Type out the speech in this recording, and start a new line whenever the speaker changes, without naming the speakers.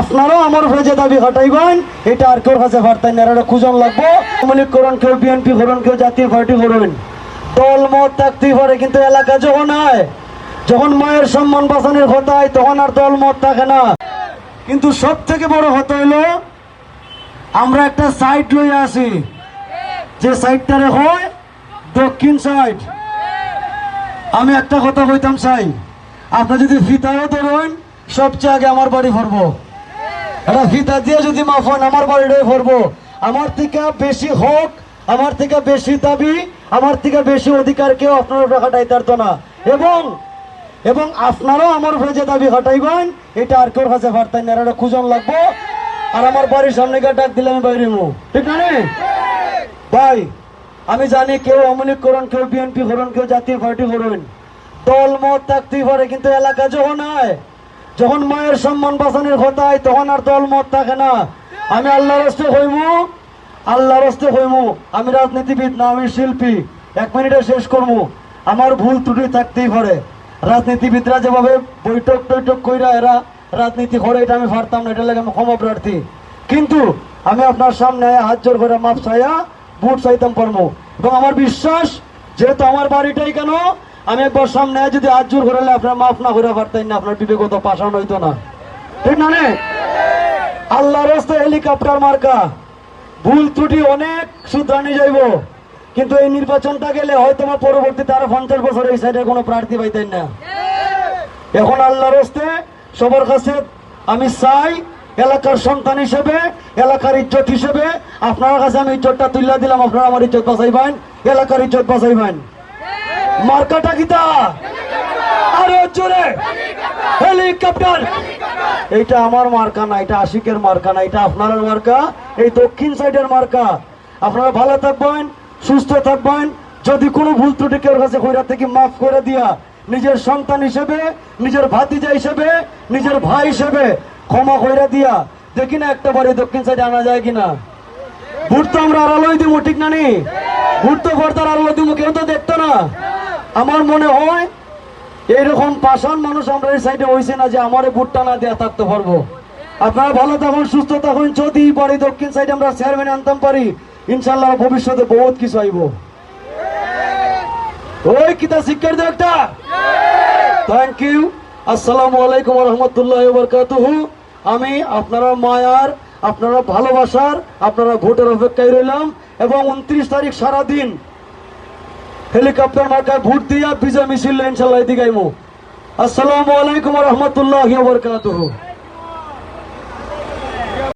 আপনারাও আমার ভেজে দাবি হটাইবেন, এটা আর কেউ কাছে পারতেন না এটা খুঁজন লাগবো। আমলিক করুন কেউ, বিএনপি করুন কেউ, জাতীয় পার্টি করুন। দল, মত থাকতেই পারে, কিন্তু এলাকা যখন হয় যখন মায়ের সম্মান বাঁচানোর কথা হয় তখন আর দল, মত থাকে না। কিন্তু সব থেকে বড় হতে হইল, আমরা একটা সাইড লইয়া আছি। যে সাইডটারে হয় দক্ষিণ সাইড আমি একটা কথা কইতাম চাই আপনি যদি ফিতাও ধরেন, সবচেয়ে আগে আমার বাড়ি ভরবো। ফিতা দিয়ে যদি মাফন আমার বাড়িটাই ভরবো আমার থেকে বেশি হোক, আমার থেকে বেশি দাবি, আমার থেকে বেশি অধিকার কেউ আপনার উপরে খাটাইতে পারতো না। এবং এবং আপনারাও আমার উপরে যে দাবি খাটাইবেন, এটা আর কেউ কাছে পারতেন না। এটা খুঁজন লাগবো। আর আমার বাড়ির সামনে গিয়ে ডাক দিলে আমি বাইরে ঠিক না? ভাই, আমি জানি কেউ অমলিক করুন কেউ বিএনপি করুন কেউ জাতীয় পার্টি করুন দল মত থাকতেই পারে, কিন্তু এলাকা যখন হয় যখন মায়ের সম্মান বাঁচানোর কথা হয় তখন আর দল মত থাকে না। আমি আল্লাহর হস্তে হইমু, আল্লাহর হস্তে হইমু। আমি রাজনীতিবিদ না, আমি শিল্পী। এক মিনিটে শেষ করব আমার ভুল ত্রুটি থাকতেই পারে। রাজনীতিবিদরা যেভাবে বৈঠক টৈঠক কইরা এরা রাজনীতি করে, এটা আমি পারতাম না এটা লাগে আমি ক্ষমা প্রার্থী। কিন্তু আমি আপনার সামনে হাত জোর করে মাপ চাইয়া ভোট চাইতাম পারব এবং আমার বিশ্বাস, যেহেতু আমার বাড়িটাই কেন আমি একবার সামনে যদি হাত জোর করে আপনার মাফ না করে পারতেন না, আপনার বিবেকত পাশানো হইতো না। ঠিক না নে? আল্লাহ রাস্তা হেলিকপ্টার মার্কা, ভুল ত্রুটি অনেক শুধরানি যাইব। কিন্তু এই নির্বাচনটা গেলে হয়তো আমার পরবর্তীতে আরও পঞ্চাশ বছর এই সাইডে কোনো প্রার্থী পাইতেন না। এখন আল্লাহর হস্তে সবার কাছে আমি চাই, এলাকার সন্তান হিসেবে, এলাকার ইজ্জত হিসেবে, আপনার কাছে আমি ইজ্জতটা তুলে দিলাম, আপনারা আমার ইজ্জত বাঁচাইবেন, এলাকার ইজ্জত বাঁচাইবেন। মার্কাটা কিতা আরও জোরে! হেলিকপ্টার! এইটা আমার মার্কা না, এটা আশিকের মার্কা না, এটা আপনার মার্কা, এই দক্ষিণ সাইডের মার্কা। আপনারা ভালো থাকবেন, সুস্থ থাকবেন, যদি কোনো ভুল ত্রুটি কেউ কাছে কইরা থেকে, মাফ করে দিয়া। নিজের সন্তান হিসেবে, নিজের ভাতিজা হিসেবে, নিজের ভাই হিসেবে ক্ষমা কইরা দিয়া। দেখি না একটা বাড়ি দক্ষিণ সাইডে আনা যায় কিনা। ভোট তো আমরা আড়ালোই দিব ঠিক না নি? ভোট তো ভোটার আড়ালো দিব কেউ তো দেখতো না। আমার মনে হয় এইরকম পাষাণ মানুষ আমরা এই সাইডে হয়েছে না যে আমার ভোটটা না দেয়া থাকতে পারব। আপনারা ভালো থাকুন, সুস্থ থাকুন। যদি পারি দক্ষিণ সাইডে আমরা চেয়ারম্যান আনতাম পারি ইনশাল্লাহ ভবিষ্যতে বহুত কিছু আইব। ওই কিতা শিক্ষার্থী একটা? থ্যাংক ইউ আসসালামু আলাইকুম রহমতুল্লাহ বরকাতুহু আমি আপনারা মায়ার, আপনারা ভালোবাসার, আপনারা ভোটের অপেক্ষায় রইলাম এবং উনত্রিশ তারিখ সারা দিন হেলিকপ্টার মার্কায় ভোট দিয়া বিজয় মিছিল ইনশাল্লাহ দিগাইমু আসসালামু আলাইকুম রহমতুল্লাহ বরকাতুহু।